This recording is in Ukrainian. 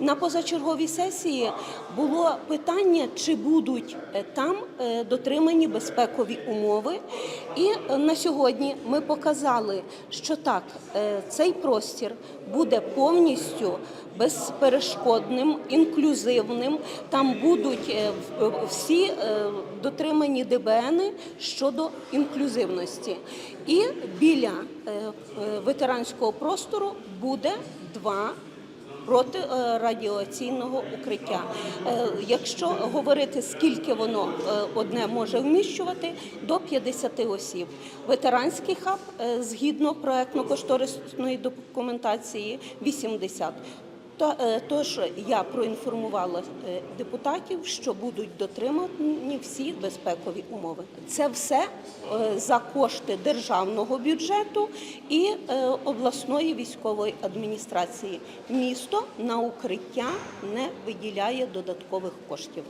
На позачерговій сесії було питання, чи будуть е, там е, дотримані безпекові умови. І е, на сьогодні ми показали, що так, цей простір буде повністю безперешкодним, інклюзивним. Там будуть всі дотримані ДБНи щодо інклюзивності. І біля ветеранського простору буде два проти е, радіаційного укриття. Е, Якщо говорити, скільки воно е, одне може вміщувати, до 50 осіб. Ветеранський хаб згідно проектно-кошторисної документації 80. Е, Тож я проінформувала е, депутатів, що будуть дотримані всі безпекові умови. Це все е, за кошти державного бюджету і обласної військової адміністрації. Місто на укриття не виділяє додаткових коштів.